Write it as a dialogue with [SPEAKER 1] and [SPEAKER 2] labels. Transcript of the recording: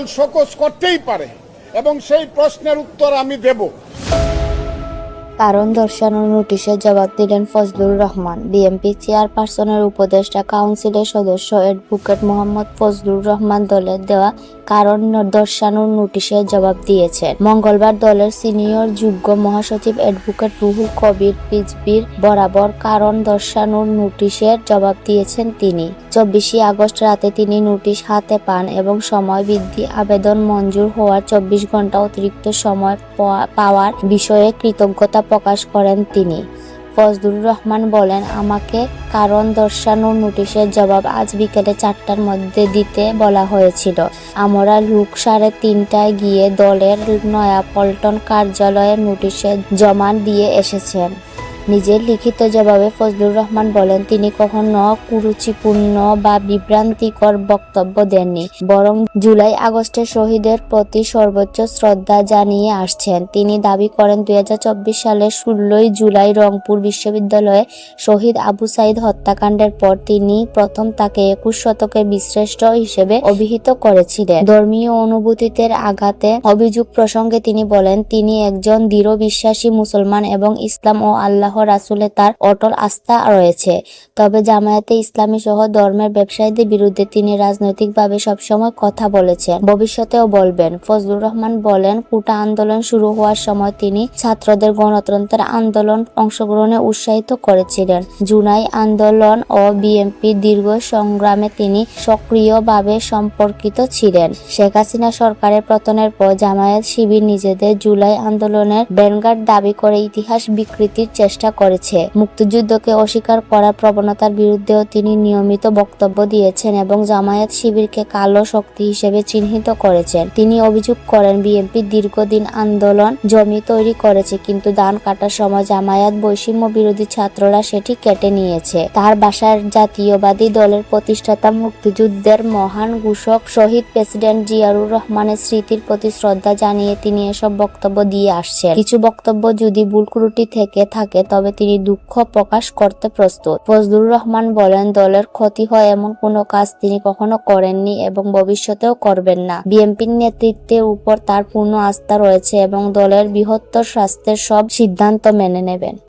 [SPEAKER 1] দল শোকজ করতেই পারে। এবং সেই প্রশ্নের উত্তর আমি দেব।
[SPEAKER 2] কারণ দর্শানোর নোটিশের জবাব দিলেন ফজলুর রহমান। বিএনপি চেয়ারপারসনের উপদেষ্টা, কাউন্সিলের সদস্য অ্যাডভোকেট মোহাম্মদ ফজলুর রহমান দলের দেওয়া কারণ দর্শানোর নোটিশের জবাব দিয়েছেন। মঙ্গলবার দলের সিনিয়র যুগ্ম মহাসচিব অ্যাডভোকেট রুহুল কবির পিজবির বরাবর কারণ দর্শানোর নোটিশের জবাব দিয়েছেন তিনি। চব্বিশে আগস্ট রাতে তিনি নোটিশ হাতে পান এবং সময় বৃদ্ধি আবেদন মঞ্জুর হওয়ার চব্বিশ ঘণ্টা অতিরিক্ত সময় পাওয়া- পাওয়ার বিষয়ে কৃতজ্ঞতা প্রকাশ করেন তিনি। ফজলুর রহমান বলেন, আমাকে কারণ দর্শানোর নোটিশের জবাব আজ বিকেলে চারটার মধ্যে দিতে বলা হয়েছিল। আমরা লুক সাড়ে তিনটায় গিয়ে দলের নয়াপল্টন কার্যালয়ের নোটিশে জমা দিয়ে এসেছেন। নিজের লিখিত জবাবে ফজলুর রহমান বলেন, তিনি কখনো কুরুচিপূর্ণ বা বিভ্রান্তিকর বক্তব্য দেননি, বরং জুলাই আগস্টে শহীদের প্রতি সর্বোচ্চ শ্রদ্ধা জানিয়ে আসছেন। তিনি দাবি করেন, দুই সালের ষোলোই জুলাই রংপুর বিশ্ববিদ্যালয়ে শহীদ আবু সাইদ হত্যাকাণ্ডের পর তিনি প্রথম তাকে একুশ শতকের বিশ্রেষ্ঠ হিসেবে অভিহিত করেছিলেন। ধর্মীয় অনুভূতিতে আঘাতে অভিযোগ প্রসঙ্গে তিনি বলেন, তিনি একজন দৃঢ় বিশ্বাসী মুসলমান এবং ইসলাম ও আল্লাহ রাসুলে তার অটল আস্থা রয়েছে। তবে জামায়াতে ইসলামী সহ ধর্মের ব্যবসায়ীদের বিরুদ্ধে তিনি রাজনৈতিকভাবে সবসময় কথা বলেছেন, ভবিষ্যতেও বলবেন। ফজলুর রহমান বলেন, কোটা আন্দোলন শুরু হওয়ার সময় তিনি ছাত্রদের গণতন্ত্রের আন্দোলন অংশগ্রহণে উৎসাহিত করেছিলেন। জুনাই আন্দোলন ও বিএনপির দীর্ঘ সংগ্রামে তিনি সক্রিয়ভাবে সম্পর্কিত ছিলেন। শেখ হাসিনা সরকারের পতনের পর জামায়াত শিবির নিজেদের জুলাই আন্দোলনের ব্যানগার্ড দাবি করে ইতিহাস বিকৃতির চেষ্টা করেছে। মুক্তিযুদ্ধকে অস্বীকার করার প্রবণতার বিরুদ্ধেও তিনি নিয়মিত বক্তব্য দিয়েছেন এবং জামায়াত শিবিরকে কালো শক্তি হিসেবে চিহ্নিত করেছেন। তিনি অভিযোগ করেন, বিএনপি দীর্ঘদিন আন্দোলন, জমি তৈরি করেছে, কিন্তু ধান কাটার সময় জামায়াত বৈষম্য বিরোধী ছাত্ররা সেটি কেটে নিয়েছে। তার বাসার জাতীয়বাদী দলের প্রতিষ্ঠাতা মুক্তিযুদ্ধের মহান ঘোষক শহীদ প্রেসিডেন্ট জিয়াউর রহমানের স্মৃতির প্রতি শ্রদ্ধা জানিয়ে তিনি এসব বক্তব্য দিয়ে আসছেন। কিছু বক্তব্য যদি ভুল ত্রুটি থেকে থাকে তবে তিনি দুঃখ প্রকাশ করতে প্রস্তুত। ফজলুর রহমান বলেন, দলের ক্ষতি হয় এমন কোনো কাজ তিনি কখনো করেননি এবং ভবিষ্যতেও করবেন না। বিএনপির নেতৃত্বের উপর তার পূর্ণ আস্থা রয়েছে এবং দলের বৃহত্তর স্বাস্থ্যের সব সিদ্ধান্ত মেনে নেবেন।